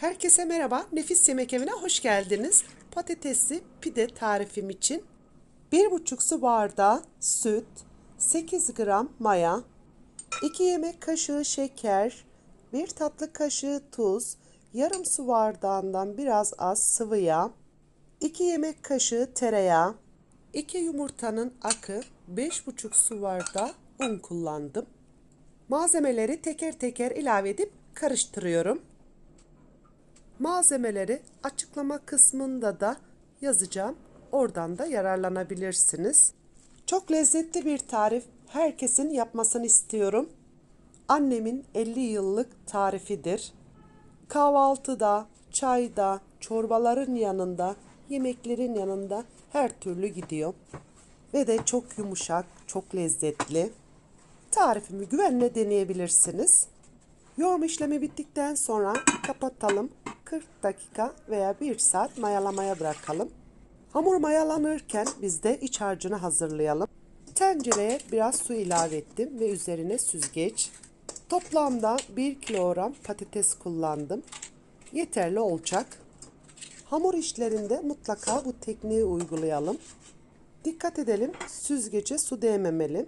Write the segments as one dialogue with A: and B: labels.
A: Herkese merhaba. Nefis Yemek Evi'ne hoş geldiniz. Patatesli pide tarifim için 1,5 su bardağı süt, 8 gram maya, 2 yemek kaşığı şeker, 1 tatlı kaşığı tuz, yarım su bardağından biraz az sıvı yağ, 2 yemek kaşığı tereyağı, 2 yumurtanın akı, 5,5 su bardağı un kullandım. Malzemeleri teker teker ilave edip karıştırıyorum. Malzemeleri açıklama kısmında da yazacağım. Oradan da yararlanabilirsiniz. Çok lezzetli bir tarif. Herkesin yapmasını istiyorum. Annemin 50 yıllık tarifidir. Kahvaltıda, çayda, çorbaların yanında, yemeklerin yanında her türlü gidiyor. Ve de çok yumuşak, çok lezzetli. Tarifimi güvenle deneyebilirsiniz. Yoğurma işlemi bittikten sonra kapatalım. 40 dakika veya 1 saat mayalamaya bırakalım. Hamur mayalanırken biz de iç harcını hazırlayalım. Tencereye biraz su ilave ettim ve üzerine süzgeç. Toplamda 1 kilogram patates kullandım. Yeterli olacak. Hamur işlerinde mutlaka bu tekniği uygulayalım. Dikkat edelim süzgece su değmemeli.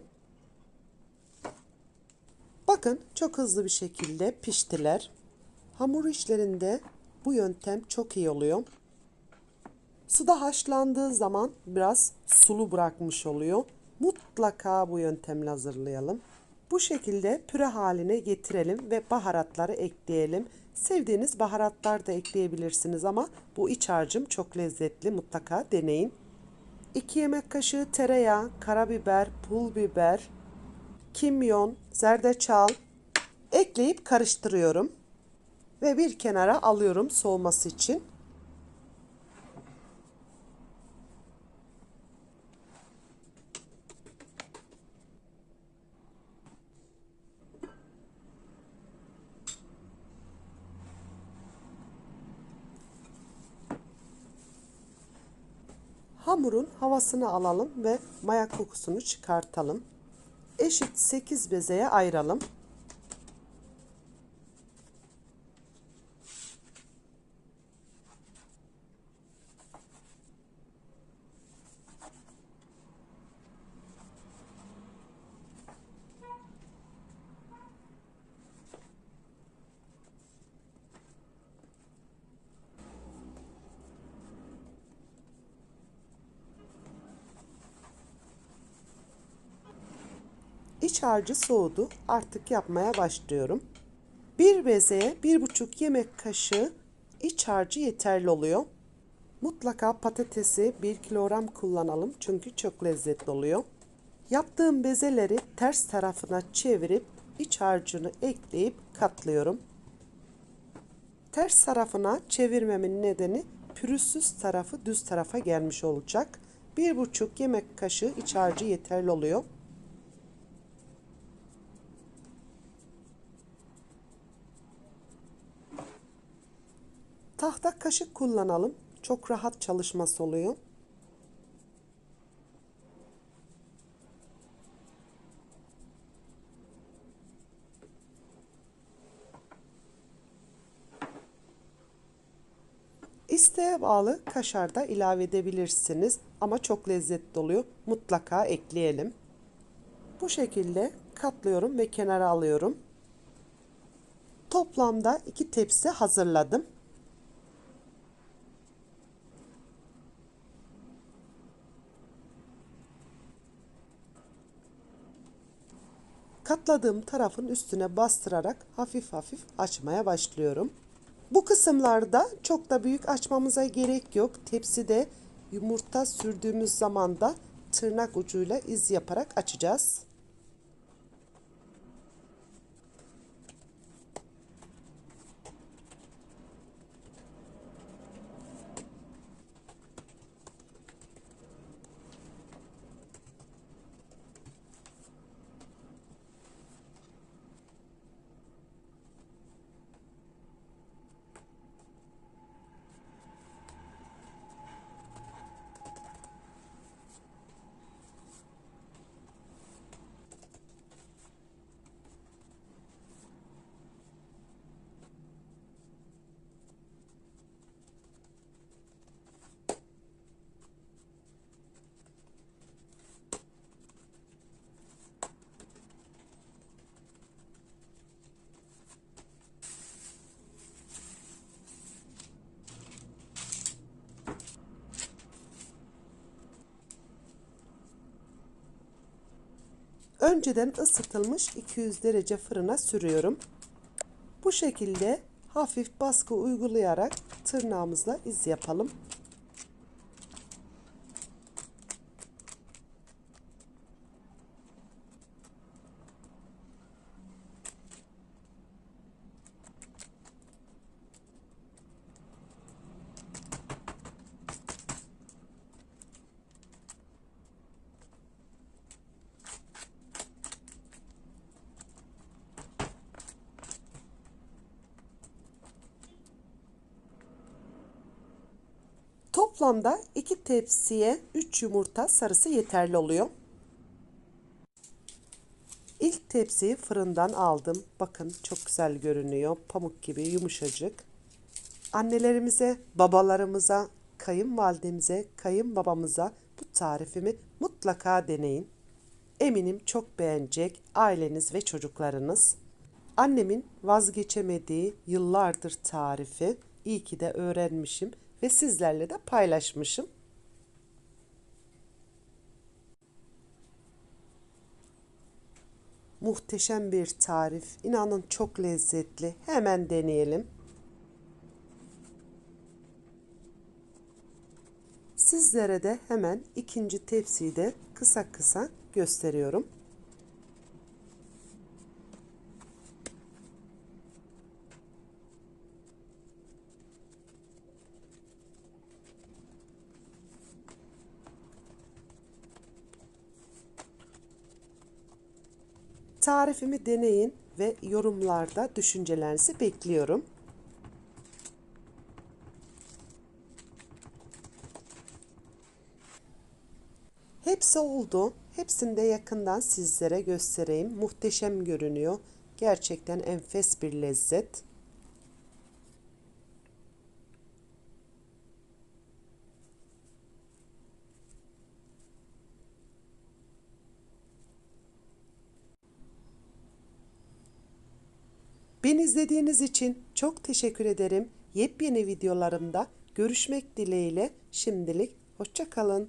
A: Bakın çok hızlı bir şekilde piştiler. Hamur işlerinde bu yöntem çok iyi oluyor. Suda haşlandığı zaman biraz sulu bırakmış oluyor. Mutlaka bu yöntemle hazırlayalım. Bu şekilde püre haline getirelim ve baharatları ekleyelim. Sevdiğiniz baharatlar da ekleyebilirsiniz ama bu iç harcım çok lezzetli. Mutlaka deneyin. 2 yemek kaşığı tereyağı, karabiber, pul biber, kimyon, zerdeçal ekleyip karıştırıyorum. Ve bir kenara alıyorum soğuması için. Hamurun havasını alalım ve maya kokusunu çıkartalım. Eşit 8 bezeye ayıralım. İç harcı soğudu. Artık yapmaya başlıyorum. Bir bezeye bir buçuk yemek kaşığı iç harcı yeterli oluyor. Mutlaka patatesi bir kilogram kullanalım çünkü çok lezzetli oluyor. Yaptığım bezeleri ters tarafına çevirip iç harcını ekleyip katlıyorum. Ters tarafına çevirmemin nedeni pürüzsüz tarafı düz tarafa gelmiş olacak. Bir buçuk yemek kaşığı iç harcı yeterli oluyor. Kaşık kullanalım. Çok rahat çalışması oluyor. İsteğe bağlı kaşar da ilave edebilirsiniz ama çok lezzetli oluyor. Mutlaka ekleyelim. Bu şekilde katlıyorum ve kenara alıyorum. Toplamda iki tepsi hazırladım. Katladığım tarafın üstüne bastırarak hafif hafif açmaya başlıyorum. Bu kısımlarda çok da büyük açmamıza gerek yok. Tepside yumurta sürdüğümüz zaman da tırnak ucuyla iz yaparak açacağız. Önceden ısıtılmış 200 derece fırına sürüyorum. Bu şekilde hafif baskı uygulayarak tırnağımızla iz yapalım. Toplamda 2 tepsiye 3 yumurta sarısı yeterli oluyor. İlk tepsiyi fırından aldım. Bakın çok güzel görünüyor. Pamuk gibi yumuşacık. Annelerimize, babalarımıza, kayınvalidemize, kayınbabamıza bu tarifimi mutlaka deneyin. Eminim çok beğenecek aileniz ve çocuklarınız. Annemin vazgeçemediği yıllardır tarifi. İyi ki de öğrenmişim ve sizlerle de paylaşmışım. Muhteşem bir tarif. İnanın çok lezzetli. Hemen deneyelim. Sizlere de hemen ikinci tepsiyi de kısa kısa gösteriyorum. Tarifimi deneyin ve yorumlarda düşüncelerinizi bekliyorum. Hepsi oldu. Hepsini yakından sizlere göstereyim. Muhteşem görünüyor. Gerçekten enfes bir lezzet. Beni izlediğiniz için çok teşekkür ederim. Yepyeni videolarımda görüşmek dileğiyle şimdilik hoşça kalın.